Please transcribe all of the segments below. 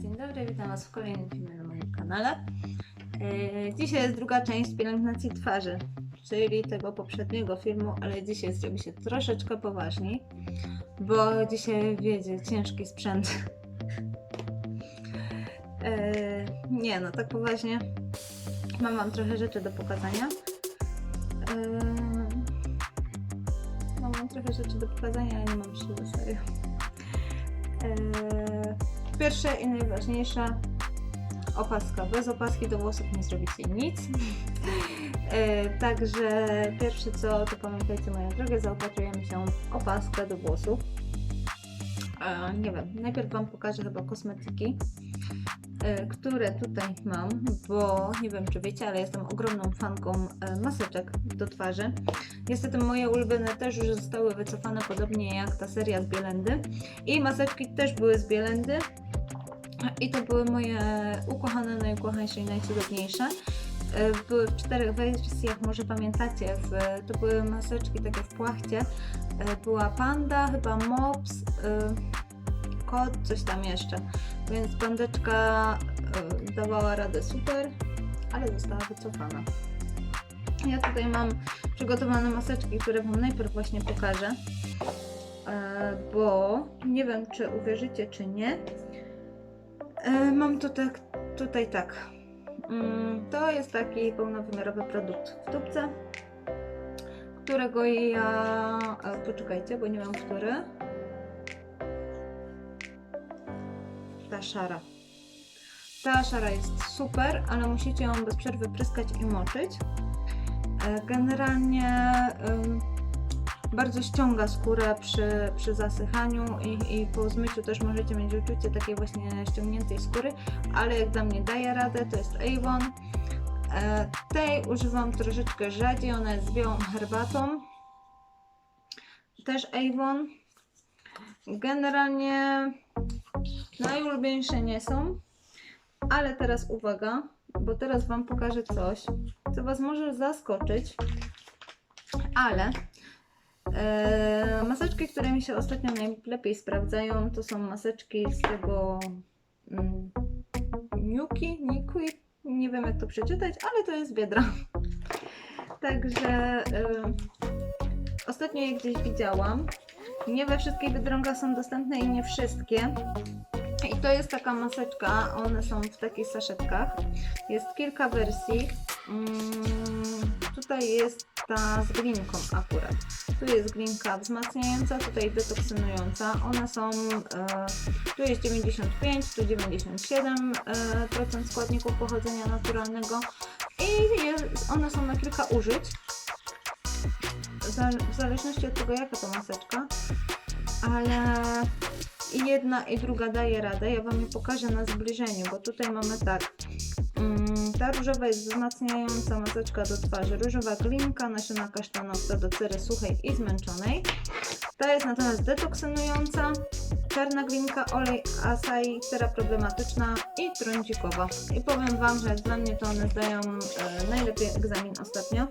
Dzień dobry, witam Was w kolejnym filmie na moim kanale. E, Dzisiaj jest druga część pielęgnacji twarzy, czyli tego poprzedniego filmu, ale dzisiaj zrobi się troszeczkę poważniej, bo dzisiaj wiedzie ciężki sprzęt. E, Nie no, tak poważnie. Mam Wam trochę rzeczy do pokazania. E, Mam Wam trochę rzeczy do pokazania, ale nie mam siły, serio. E, Pierwsze i najważniejsza opaska. Bez opaski do włosów nie zrobicie nic. E, Także pierwsze co, to pamiętajcie moje drogie, zaopatrujemy się w opaskę do włosów. E, Nie wiem, najpierw Wam pokażę chyba kosmetyki, e, które tutaj mam, bo nie wiem czy wiecie, ale jestem ogromną fanką maseczek do twarzy. Niestety moje ulubione też już zostały wycofane, podobnie jak ta seria z Bielendy. I maseczki też były z Bielendy. I to były moje ukochane, najukochańsze i najcudowniejsze. E, Były w czterech wersjach, może pamiętacie. W, to były maseczki takie w płachcie. E, Była panda, chyba mops, e, kot, coś tam jeszcze. Więc pandeczka e, dawała radę super, ale została wycofana. Ja tutaj mam przygotowane maseczki, które Wam najpierw właśnie pokażę. E, Bo nie wiem, czy uwierzycie, czy nie. E, Mam to tak, tutaj tak. Mm, To jest taki pełnowymiarowy produkt w tubce, którego ja. Poczekajcie, bo nie wiem, który. Ta szara. Ta szara jest super, ale musicie ją bez przerwy pryskać i moczyć. E, Generalnie bardzo ściąga skórę przy, przy zasychaniu i, i po zmyciu też możecie mieć uczucie takiej właśnie ściągniętej skóry, ale jak dla mnie daje radę, to jest Avon. E, tej używam troszeczkę rzadziej, ona jest z białą herbatą. Też Avon. Generalnie najulubieńsze nie są, ale teraz uwaga, bo teraz Wam pokażę coś, co Was może zaskoczyć, ale e, maseczki, które mi się ostatnio najlepiej sprawdzają, to są maseczki z tego mm, Nuki, Nikui, nie wiem jak to przeczytać, ale to jest Biedra. Także e, ostatnio je gdzieś widziałam. Nie we wszystkich Biedronkach są dostępne i nie wszystkie. I to jest taka maseczka, one są w takich saszetkach. Jest kilka wersji. Mm, tutaj jest ta z glinką akurat. Tu jest glinka wzmacniająca, tutaj detoksynująca. One są, e, tu jest 95, tu 97% e, składników pochodzenia naturalnego i jest, one są na kilka użyć. W zależności od tego jaka to maseczka, ale i jedna i druga daje radę. Ja Wam je pokażę na zbliżeniu, bo tutaj mamy tak. Mm, Ta różowa jest wzmacniająca maseczka do twarzy. Różowa glinka, nasiona kasztanowca do cery suchej i zmęczonej. Ta jest natomiast detoksynująca. Czarna glinka, olej acai, cera problematyczna i trądzikowa. I powiem Wam, że dla mnie to one zdają e, najlepiej egzamin ostatnio.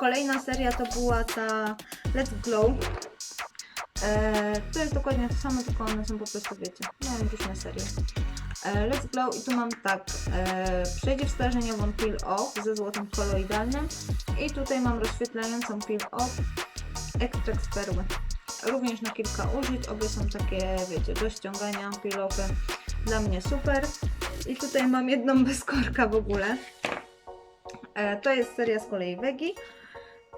Kolejna seria to była ta Let's Glow. E, to jest dokładnie to samo, tylko one są po prostu, wiecie, mają różne serie. E, Let's Glow i tu mam tak, e, przeciwstarzeniową Peel Off ze złotym koloidalnym i tutaj mam rozświetlającą Peel Off ekstrakt z perły. Również na kilka użyć, obie są takie, wiecie, do ściągania peel offy. Dla mnie super. I tutaj mam jedną bez korka w ogóle. E, to jest seria z kolei Vegi.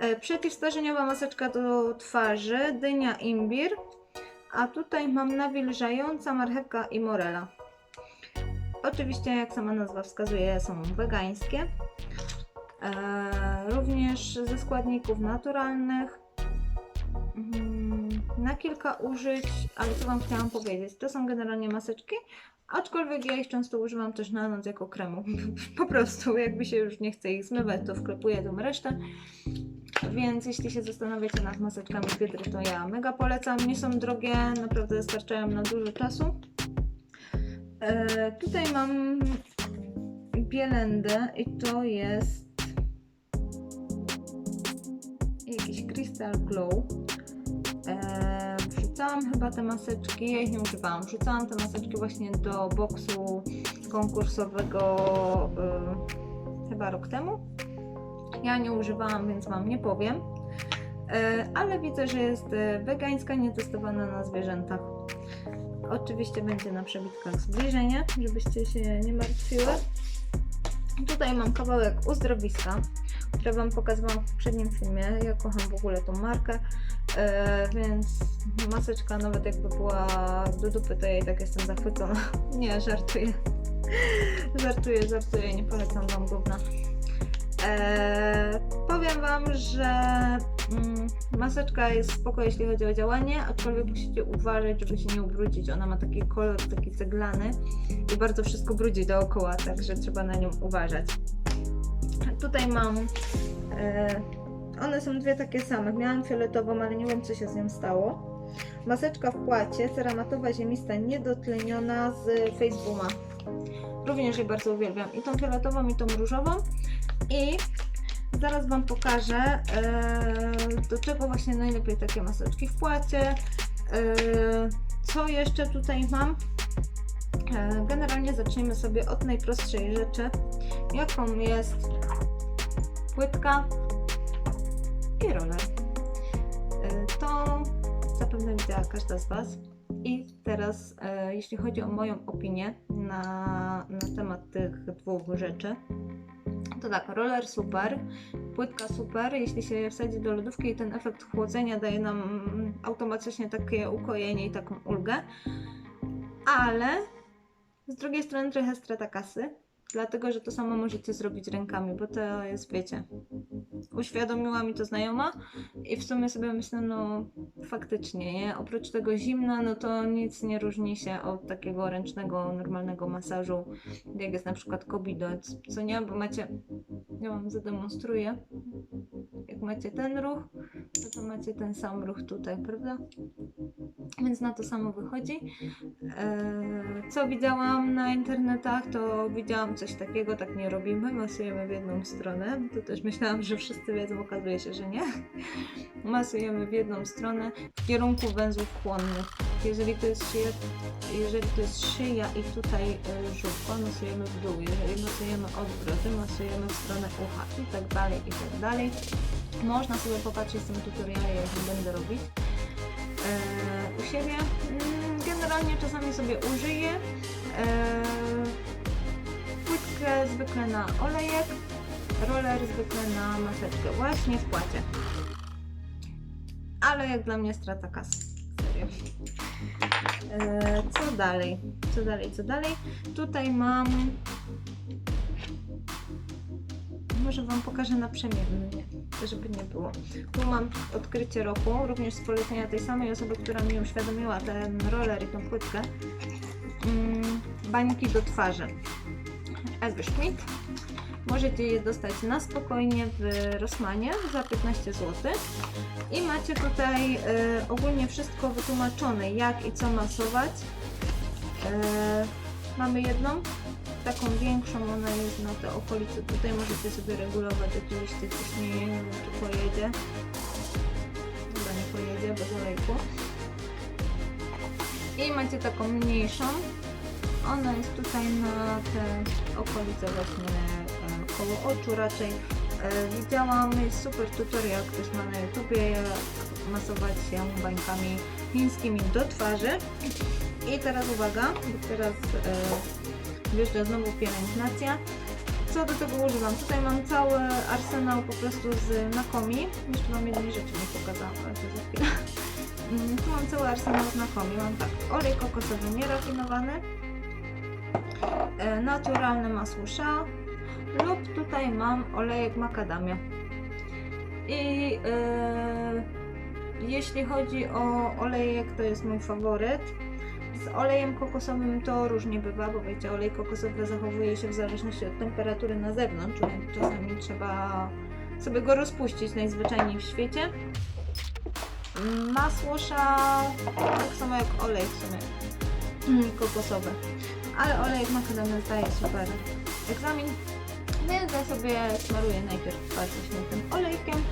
E, Przeciwstarzeniowa maseczka do twarzy, dynia imbir, a tutaj mam nawilżająca marchewka i morela. Oczywiście, jak sama nazwa wskazuje, są wegańskie. E, również ze składników naturalnych. Mm, Na kilka użyć, ale co Wam chciałam powiedzieć, to są generalnie maseczki, aczkolwiek ja ich często używam też na noc jako kremu. Po prostu, jakby się już nie chce ich zmywać, to wklepuję tą resztę. Więc jeśli się zastanawiacie nad maseczkami Biedry, to ja mega polecam. Nie są drogie, naprawdę starczają na dużo czasu. E, tutaj mam bielendę i to jest jakiś Crystal Glow. E, wrzucałam chyba te maseczki, ja ich nie używałam, wrzucałam te maseczki właśnie do boksu konkursowego y, chyba rok temu. Ja nie używałam, więc Wam nie powiem. Ale widzę, że jest wegańska, nietestowana na zwierzętach. Oczywiście będzie na przebitkach zbliżenie, żebyście się nie martwiły. Tutaj mam kawałek uzdrowiska, które Wam pokazywałam w poprzednim filmie. Ja kocham w ogóle tą markę, e, więc maseczka nawet jakby była do dupy, to ja i tak jestem zachwycona. Nie, żartuję. żartuję, żartuję, nie polecam Wam gówna. E, powiem Wam, że maseczka jest spoko, jeśli chodzi o działanie, aczkolwiek musicie uważać, żeby się nie ubrudzić. Ona ma taki kolor taki ceglany i bardzo wszystko brudzi dookoła, także trzeba na nią uważać. Tutaj mam. E, one są dwie takie same. Miałam fioletową, ale nie wiem, co się z nią stało. Maseczka w płacie, ceramatowa, ziemista, niedotleniona z Facebooma. Również je bardzo uwielbiam. I tą fioletową, i tą różową. I zaraz Wam pokażę, e, do czego właśnie najlepiej takie maseczki w płacie. E, co jeszcze tutaj mam? E, Generalnie zacznijmy sobie od najprostszej rzeczy, jaką jest płytka i roller. To zapewne widziała każda z Was. I teraz, e, jeśli chodzi o moją opinię na, na temat tych dwóch rzeczy, to tak, roller super, płytka super, jeśli się wsadzi do lodówki ten efekt chłodzenia daje nam automatycznie takie ukojenie i taką ulgę, ale z drugiej strony trochę strata kasy, dlatego że to samo możecie zrobić rękami, bo to jest, wiecie, uświadomiła mi to znajoma i w sumie sobie myślę, no faktycznie, nie? Oprócz tego zimna, no to nic nie różni się od takiego ręcznego, normalnego masażu, jak jest na przykład kobidoc, co nie? Bo macie, ja wam zademonstruję, jak macie ten ruch, to, to macie ten sam ruch tutaj, prawda? Więc na to samo wychodzi. Eee, co widziałam na internetach, to widziałam coś takiego, tak nie robimy, masujemy w jedną stronę. To też myślałam, że wszyscy wiedzą, okazuje się, że nie. Masujemy w jedną stronę w kierunku węzłów chłonnych. Jeżeli to jest szyja, jeżeli to jest szyja i tutaj y, żółtko, masujemy w dół. Jeżeli masujemy odwroty, masujemy w stronę ucha i tak dalej, i tak dalej. Można sobie popatrzeć w tym tutoriale, jak będę robić e, u siebie. Mm, Generalnie czasami sobie użyję e, płytkę zwykle na olejek, roller zwykle na maseczkę, właśnie w płacie. Ale jak dla mnie strata kasy. Serio. E, co dalej? Co dalej? Co dalej? Tutaj mam. Może Wam pokażę na przemiennie, żeby nie było. Tu mam odkrycie roku, również z polecenia tej samej osoby, która mi uświadomiła ten roller i tą płytkę. Mm, bańki do twarzy. Ewy Schmidt. Możecie je dostać na spokojnie w Rossmanie za 15 zł. I macie tutaj e, ogólnie wszystko wytłumaczone, jak i co masować. E, mamy jedną, taką większą, ona jest na te okolice. Tutaj możecie sobie regulować oczywiście ciśnienie, nie wiem czy pojedzie. Chyba nie pojedzie, bez olejku. I macie taką mniejszą. Ona jest tutaj na te okolice właśnie e, koło oczu raczej. E, widziałam, jest super tutorial, ktoś ma na YouTubie, jak masować się bańkami chińskimi do twarzy. I teraz uwaga, teraz e, wjeżdża znowu pielęgnacja. Co do tego używam? Tutaj mam cały arsenał po prostu z Nakomi. Jeszcze mam jednej rzeczy nie pokazałam, ale to za chwilę. Mm, Tu mam cały arsenał z Nakomi. Mam tak, olej kokosowy nierafinowany, e, naturalne masło lub tutaj mam olejek makadamia. I e, jeśli chodzi o olejek, to jest mój faworyt. Z olejem kokosowym to różnie bywa, bo wiecie, olej kokosowy zachowuje się w zależności od temperatury na zewnątrz, więc czasami trzeba sobie go rozpuścić najzwyczajniej w świecie. Masło Shea, tak samo jak olej w sumie mm, kokosowy. Ale olejek makadamia zdaje super egzamin. Więc ja sobie smaruję najpierw twarz tym olejkiem,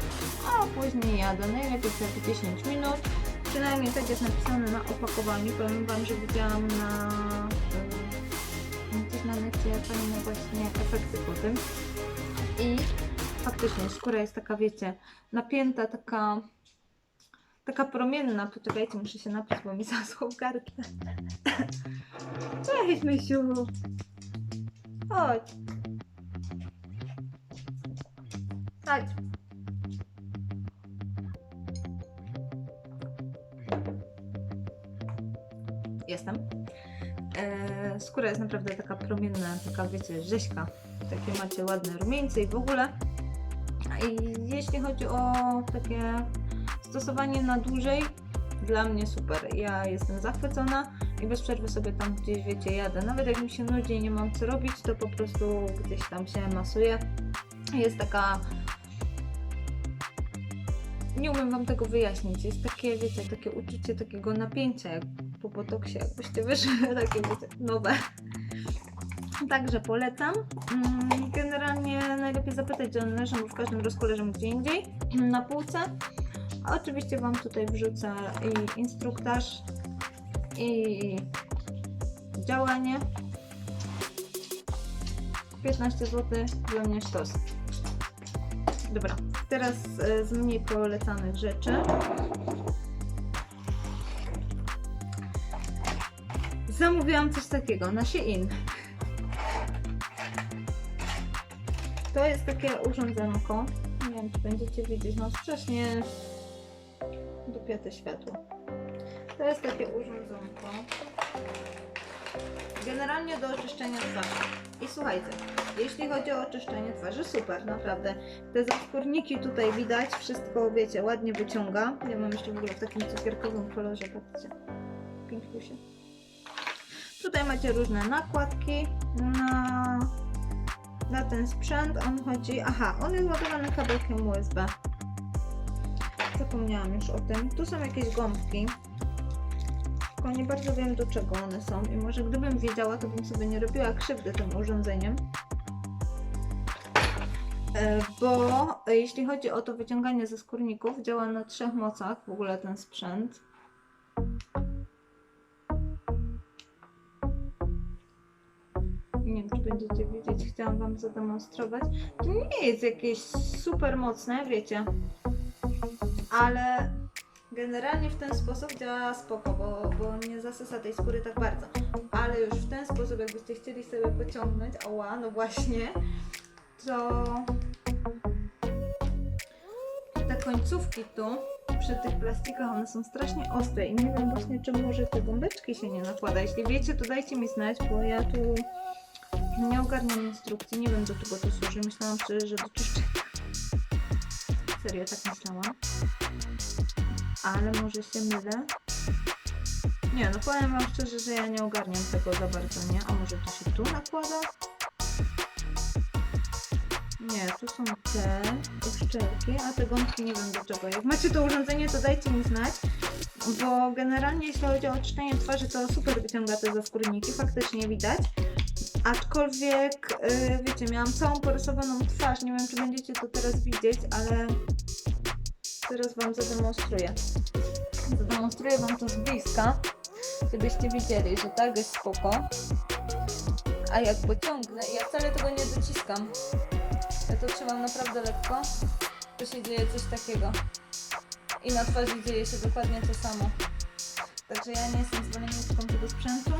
a później jadę najlepiej tak 10 minut. Przynajmniej tak jest napisane na opakowaniu. Powiem Wam, że widziałam na też na necie fajne właśnie efekty po tym. I faktycznie skóra jest taka, wiecie, napięta, taka taka promienna. Poczekajcie, muszę się napić, bo mi zaschło w gardle. Cześć, Mysiu. Chodź. Chodź. Jestem. E, skóra jest naprawdę taka promienna, taka wiecie, rzeźka. Takie macie ładne rumieńce i w ogóle. I jeśli chodzi o takie stosowanie na dłużej, dla mnie super. Ja jestem zachwycona i bez przerwy sobie tam gdzieś, wiecie, jadę. Nawet jak mi się nudzi i nie mam co robić, to po prostu gdzieś tam się masuję. Jest taka... Nie umiem Wam tego wyjaśnić. Jest takie, wiecie, takie uczucie takiego napięcia, jak po botoksie, jakbyście wyszły, takie, nowe. Także polecam. Mm, Generalnie najlepiej zapytać, gdzie one leżą, bo w każdym rozku leżą gdzie indziej, na półce. A Oczywiście Wam tutaj wrzucę i instruktaż, i działanie. 15 zł dla mnie sztos. Dobra, teraz e, z mniej polecanych rzeczy. Zamówiłam coś takiego na Shein. To jest takie urządzenko. Nie wiem, czy będziecie widzieć. No strasznie dupiate światło. To jest takie urządzonko. Generalnie do oczyszczenia twarzy. I słuchajcie, jeśli chodzi o oczyszczenie twarzy, super, naprawdę. Te zaskórniki tutaj widać, wszystko wiecie, ładnie wyciąga. Ja mam jeszcze w ogóle w takim cukierkowym kolorze, patrzcie. Piękniusie. Tutaj macie różne nakładki na, na ten sprzęt. On chodzi, aha, on jest ładowany kabelkiem USB. Zapomniałam już o tym. Tu są jakieś gąbki. Tylko nie bardzo wiem do czego one są i może gdybym wiedziała, to bym sobie nie robiła krzywdy tym urządzeniem. E, Bo jeśli chodzi o to wyciąganie ze skórników, działa na trzech mocach w ogóle ten sprzęt. Nie wiem, czy będziecie widzieć, chciałam Wam zademonstrować. To nie jest jakieś super mocne, wiecie, ale generalnie w ten sposób działa spoko, bo, bo nie zasysa tej skóry tak bardzo. Ale już w ten sposób, jakbyście chcieli sobie pociągnąć, ała, no właśnie, to te końcówki tu, przy tych plastikach, one są strasznie ostre i nie wiem właśnie, czy może te gąbeczki się nie nakłada. Jeśli wiecie, to dajcie mi znać, bo ja tu nie ogarniam instrukcji, nie wiem do czego to służy. Myślałam szczerze, że do czyszczenia. Serio, tak myślałam. Ale może się mylę. Nie, no powiem wam szczerze, że ja nie ogarniam tego za bardzo, nie? A może to się tu nakłada? Nie, tu są te uszczelki, a te gąbki nie wiem do czego. Jak macie to urządzenie, to dajcie mi znać, bo generalnie jeśli chodzi o oczyszczenie twarzy, to super wyciąga te zaskórniki, faktycznie widać. Aczkolwiek, yy, wiecie, miałam całą porysowaną twarz, nie wiem czy będziecie to teraz widzieć, ale teraz Wam zademonstruję. Zademonstruję Wam to z bliska, żebyście widzieli, że tak jest spoko. A jak pociągnę, ja wcale tego nie dociskam. Ja to trzymam naprawdę lekko, to się dzieje coś takiego. I na twarzy dzieje się dokładnie to samo. Także ja nie jestem zwolenniczką tego sprzętu.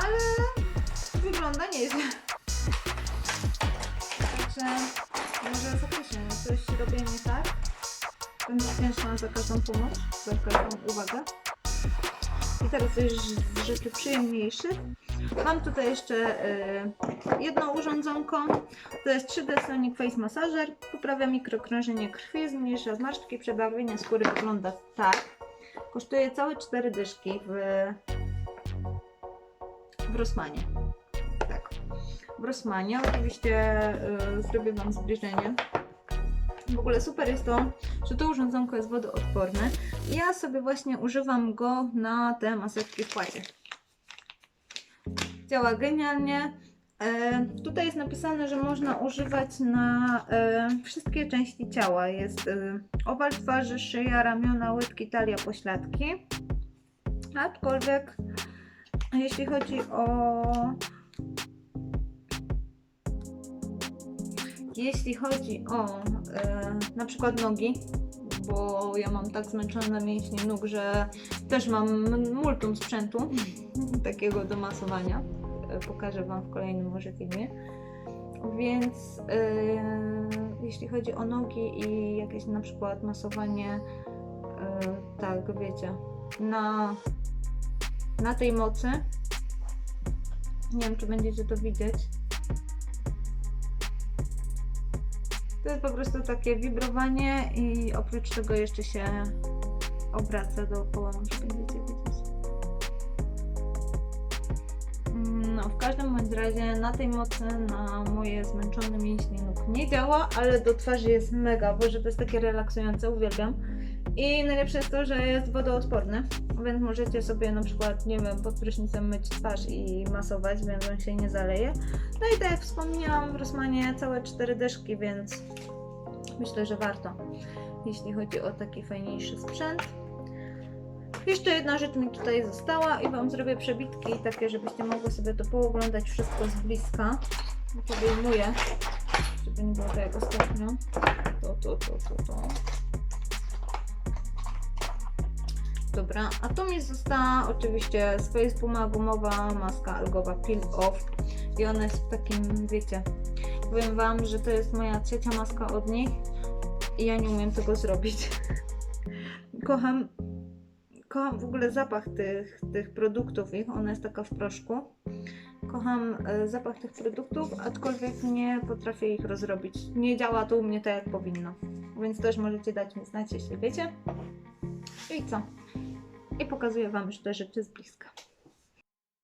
Ale wygląda nieźle. Także może faktycznie no coś robię nie tak. Będę wdzięczna za każdą pomoc, za każdą uwagę. I teraz już z rzeczy przyjemniejszych. Mam tutaj jeszcze y, jedno urządzonko. To jest 3D Sonic Face Massager. Poprawia mikrokrążenie krwi, zmniejsza zmarszczki, przebarwienie skóry wygląda tak. Kosztuje całe 4 dyszki w, w Rossmanie. W Rossmanie. Oczywiście y, zrobię Wam zbliżenie. W ogóle super jest to, że to urządzonko jest wodoodporne. Ja sobie właśnie używam go na te maseczki w płacie. Działa genialnie. E, tutaj jest napisane, że można używać na e, wszystkie części ciała. Jest e, owal twarzy, szyja, ramiona, łydki, talia, pośladki. Aczkolwiek jeśli chodzi o jeśli chodzi o e, na przykład nogi, bo ja mam tak zmęczone mięśnie nóg, że też mam multum sprzętu takiego do masowania. E, Pokażę Wam w kolejnym może filmie. Więc e, jeśli chodzi o nogi i jakieś na przykład masowanie, e, tak wiecie, na, na tej mocy, nie wiem czy będziecie to widzieć, To jest po prostu takie wibrowanie i oprócz tego jeszcze się obraca dookoła, może będziecie widzieć. Mm, No, w każdym bądź razie na tej mocy na moje zmęczone mięśnie nóg nie działa, ale do twarzy jest mega, bo że to jest takie relaksujące, uwielbiam. I najlepsze jest to, że jest wodoodporny, więc możecie sobie na przykład, nie wiem, pod prysznicem myć twarz i masować, więc on się nie zaleje. No i tak jak wspomniałam, w Rosmanie całe cztery deszki, więc myślę, że warto, jeśli chodzi o taki fajniejszy sprzęt. Jeszcze jedna rzecz mi tutaj została i Wam zrobię przebitki takie, żebyście mogły sobie to pooglądać wszystko z bliska. Podejmuję, żeby nie było tak jak ostatnio. To, to, to, to, to. Dobra, a to mi została oczywiście z Facepuma gumowa maska algowa Peel Off i ona jest w takim, wiecie, powiem Wam, że to jest moja trzecia maska od nich i ja nie umiem tego zrobić. kocham, kocham w ogóle zapach tych, tych produktów ich, ona jest taka w proszku. Kocham e, zapach tych produktów, aczkolwiek nie potrafię ich rozrobić. Nie działa to u mnie tak jak powinno, więc też możecie dać mi znać, jeśli wiecie. I co? I pokazuję Wam już te rzeczy z bliska.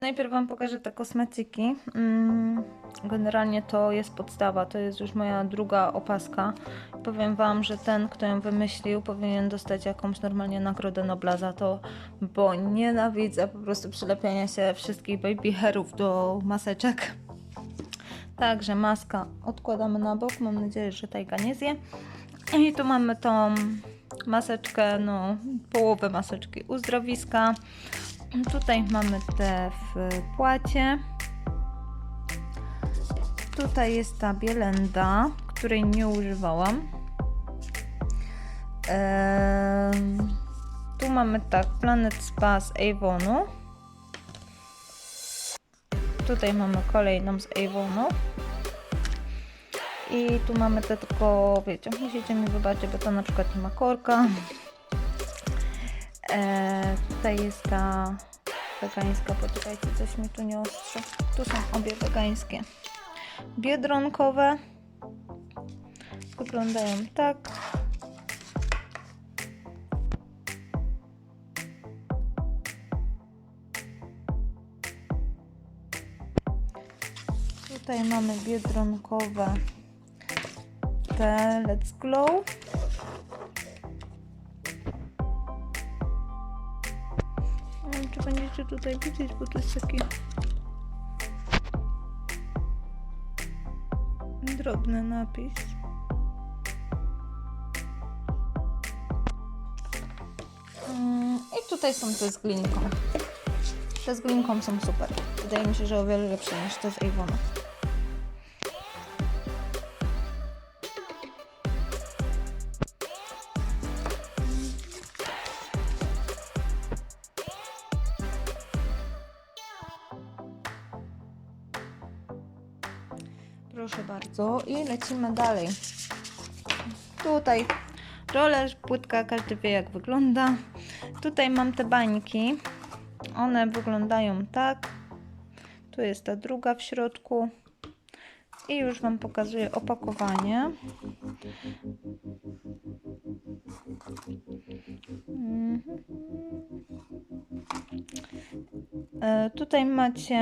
Najpierw Wam pokażę te kosmetyki. Mm, Generalnie to jest podstawa, to jest już moja druga opaska. Powiem Wam, że ten, kto ją wymyślił, powinien dostać jakąś normalnie nagrodę Nobla za to, bo nienawidzę po prostu przylepiania się wszystkich baby hairów do maseczek. Także maska odkładamy na bok, mam nadzieję, że tajga nie zje. I tu mamy tą maseczkę, no połowę maseczki uzdrowiska. Tutaj mamy te w płacie. Tutaj jest ta bielenda, której nie używałam. Em, tu mamy tak, Planet Spa z Avonu. Tutaj mamy kolejną z Avonu. I tu mamy te tylko, wiecie, musicie mi wybaczyć, bo to na przykład nie ma korka. E, tutaj jest ta wegańska, poczekajcie, coś mi tu nie ostrze. Tu są obie wegańskie. Biedronkowe. Wyglądają tak. Tutaj mamy biedronkowe te Let's Glow. Nie wiem, czy będziecie tutaj widzieć, bo to jest taki drobny napis. Mm, I tutaj są te z glinką. Te z glinką są super. Wydaje mi się, że o wiele lepsze niż te z Avona. Bardzo i lecimy dalej. Tutaj roller, płytka, każdy wie jak wygląda. Tutaj mam te bańki. One wyglądają tak. Tu jest ta druga w środku. I już Wam pokazuję opakowanie. Mhm. E, tutaj macie.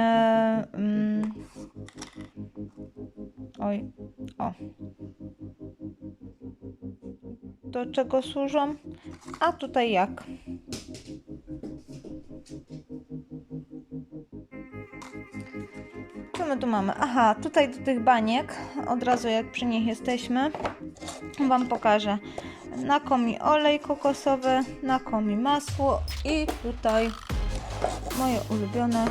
Mm, oj, o. Do czego służą? A tutaj jak? Co my tu mamy? Aha, tutaj do tych baniek, od razu jak przy nich jesteśmy, Wam pokażę. Na komi olej kokosowy, na komi masło i tutaj moje ulubione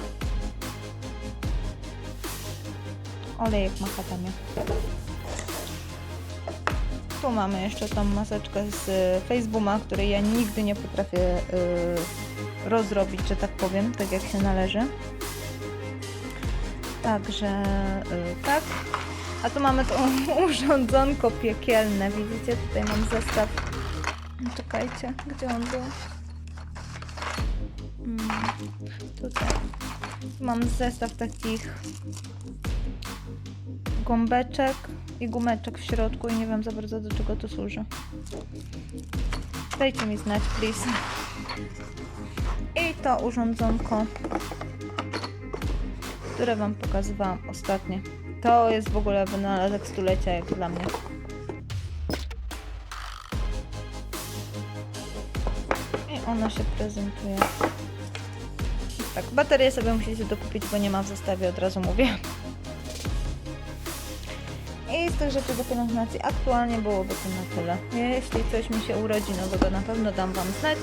olejek macadamia. Tu mamy jeszcze tą maseczkę z Facebooka, której ja nigdy nie potrafię y, rozrobić, że tak powiem, tak jak się należy. Także y, tak. A tu mamy to urządzonko piekielne. Widzicie, tutaj mam zestaw. Czekajcie, gdzie on był? Mm, tutaj. Tu mam zestaw takich gąbeczek i gumeczek w środku i nie wiem za bardzo do czego to służy. Dajcie mi znać, please. I to urządzonko, które Wam pokazywałam ostatnio. To jest w ogóle wynalazek stulecia jak dla mnie. I ona się prezentuje. Tak, baterię sobie musicie dokupić, bo nie ma w zestawie, od razu mówię. I z tych rzeczy do pielęgnacji aktualnie byłoby to na tyle. Jeśli coś mi się urodzi nowego, na pewno dam Wam znać.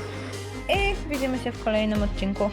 I widzimy się w kolejnym odcinku.